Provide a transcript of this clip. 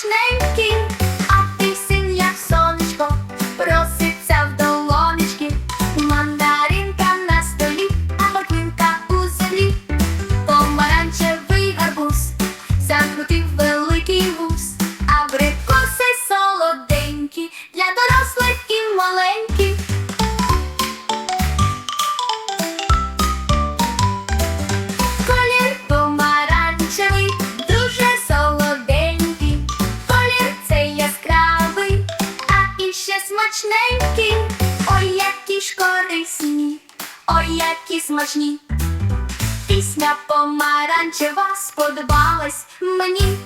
snake king смачненькі, ой, які ж корисні, ой, які смачні. Пісня помаранчева сподобалась мені.